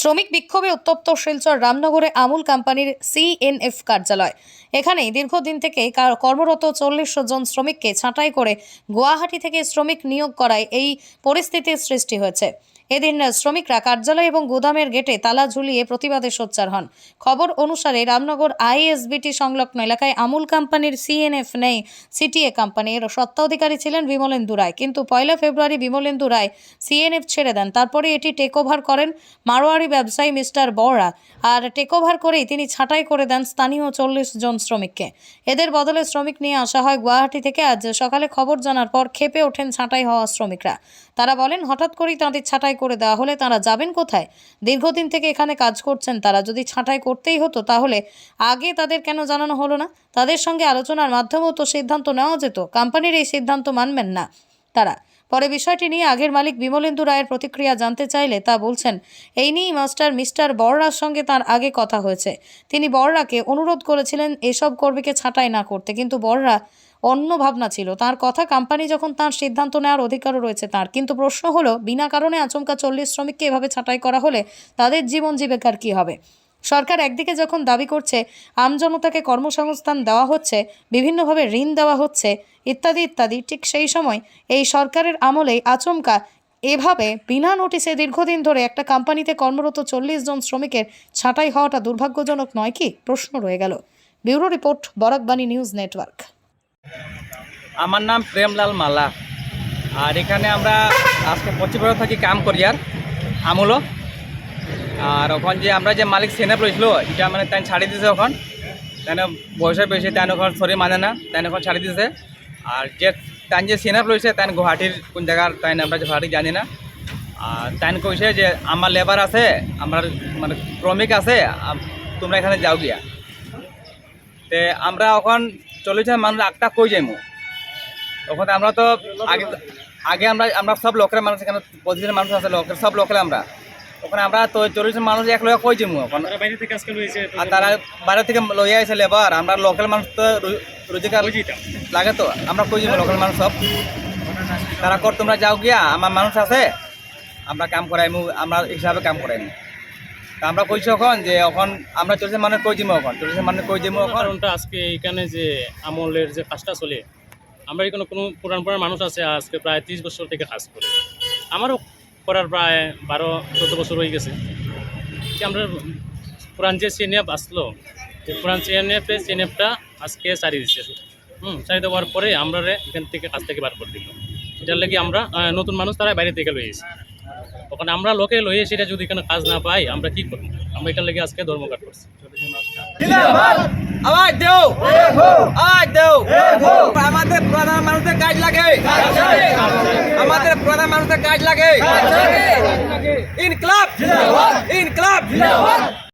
শ্রমিক বিক্ষোভে উত্তপ্ত শিলচর রামনগরে আমুল কোম্পানির সিএনএফ কার্যালয়। এখানে দীর্ঘদিন থেকে কর্মরত চল্লিশ জন শ্রমিককে ছাঁটাই করে গুয়াহাটি থেকে শ্রমিক নিয়োগ করায় এই পরিস্থিতির সৃষ্টি হয়েছে। এদিন শ্রমিকরা কার্যালয় এবং গুদামের গেটে তালা ঝুলিয়ে প্রতিবাদে সোচ্চার হন। খবর অনুসারে রামনগর আইএসবিটি সংলগ্ন এলাকায় আমুল কোম্পানির সিএনএফ নেই সিটিএ কোম্পানির স্বত্বাধিকারী ছিলেন বিমলেন্দু রায়। কিন্তু পয়লা ফেব্রুয়ারি বিমলেন্দু রায় সিএনএফ ছেড়ে দেন। তারপরে এটি টেক ওভার করেন মারোয়ারি ব্যবসায়ী মিস্টার বড়া আর টেকওভার করেই তিনি ছাঁটাই করে দেন স্থানীয় চল্লিশ জন শ্রমিককে। এদের বদলে শ্রমিক নিয়ে আসা হয় গুয়াহাটি থেকে। আজ সকালে খবর জানার পর খেপে ওঠেন ছাঁটাই হওয়া শ্রমিকরা। তারা বলেন, হঠাৎ করেই তাঁদের ছাঁটাই করে দেওয়া হলে তারা যাবেন কোথায়? দীর্ঘদিন থেকে এখানে কাজ করছেন তারা। যদি ছাঁটাই করতেই হতো তাহলে আগে তাদের কেন জানানো হলো না? তাদের সঙ্গে আলোচনার মাধ্যমেও তো সিদ্ধান্ত নেওয়া যেত। কোম্পানির এই সিদ্ধান্ত মানবেন না। তারা। পরে বিষয়টি নিয়ে আগের মালিক বিমলেন্দু রায়ের প্রতিক্রিয়া জানতে চাইলে তা বলছেন, এই নিয়েই মাস্টার মিস্টার বড়রার সঙ্গে তার আগে কথা হয়েছে। তিনি বড়রাকে অনুরোধ করেছিলেন এসব কর্মীকে ছাঁটাই না করতে, কিন্তু বড়রা অন্য ভাবনা ছিল। তার কথা কোম্পানি যখন তার সিদ্ধান্ত নেওয়ার অধিকারও রয়েছে তার। কিন্তু প্রশ্ন হলো, বিনা কারণে আচমকা চল্লিশ শ্রমিককে এভাবে ছাঁটাই করা হলে তাদের জীবন জীবিকার কী হবে? সরকার একদিকে যখন দাবি করছে আমজনতাকে কর্মসংস্থান দেওয়া হচ্ছে, বিভিন্নভাবে ঋণ দেওয়া হচ্ছে, ইত্যাদি ইত্যাদি, ঠিক সেই সময় এই সরকারের আমলেই আচমকা এভাবে বিনা নোটিশে দীর্ঘদিন ধরে একটা কোম্পানিতে কর্মরত চল্লিশ জন শ্রমিকের ছাঁটাই হওয়াটা দুর্ভাগ্যজনক নয় কি? প্রশ্ন রয়ে গেল। Bureau report, Barakbani news network. আমার নাম প্রেমলাল মালা। আর এখানে আমরা আজকে পঁচিশ বছর থাকি কাম করি আর আমুলো আর ওখান যে আমরা যে মালিক সেনেপ রয়েছিল এটা মানে তাই ছাড়ি দিছে ওখান। তাই বয়সে বেশি তাই ওখান সরি মানে না তাই ওখান ছাড়ি দিছে। আর যে তাই যে সেনেপ রয়েছে তাই গুয়াহাটির কোন জায়গার তাই আমরা যে গুয়াহাটি জানি না। আর তাই কইছে যে, আমার লেবার আছে, আমার মানে শ্রমিক আছে তোমরা এখানে যাও গিয়া। তে আমরা ওখান চল্লিশ মানুষ একটা কই যাইমু। ওখানে আমরা তো আগে আগে আমরা আমরা সব লোকের মানুষ এখানে পঁচিশ মানুষ আছে, লোকের সব লোকের আমরা। ওখানে আমরা তো চল্লিশ মানুষ এক লোক কই যাব ওখানে তারা বাইরে থেকে আজকে রয়েছে আর তারা বাইরে থেকে লইয়া আইছে লেবার আমরা লোকাল মানুষ তো রোজগার লাগে তো আমরা কই যাব লোকাল মানুষ সব? তারা কর তোমরা যাও গিয়া আমার মানুষ আছে আমরা কাম করাইমু আমরা হিসাবে কাম করাইমু। তা আমরা কইছি এখন যে এখন আমরা চল্লিশ মানুষ কই যাব এখন? চল্লিশ মানুষ কই যাব এখন? কারণটা আজকে এখানে যে আমলের যে কাজটা চলে আমরা এখানে কোনো পুরান পুরান মানুষ আছে আজকে প্রায় ত্রিশ বছর থেকে কাজ করে। আমারও করার প্রায় বারো চোদ্দ বছর হয়ে গেছে। কি আমরা পুরান যে সিএনএফ আসলো যে পুরান সিএনএফ সিএনএফটা আজকে সারি দিচ্ছে হুম সারি দেওয়ার পরে আমরা এখান থেকে কাজ থেকে বার করে দিল। এটার লাগি আমরা নতুন মানুষ তারা বাইরে থেকে লয়ে এসেছি। ওখানে আমরা লোকে লয়ে সেটা যদি এখানে কাজ না পাই আমরা কি করব? আমরা এটার লাগি আজকে ধর্মঘাট করছি। আওয়াজ দেও! আওয়াজ দেও! আমাদের প্রধান মানুষের কাজ লাগে। আমাদের মানুষের কাজ লাগে। ইনকলাব। ইনকলাব।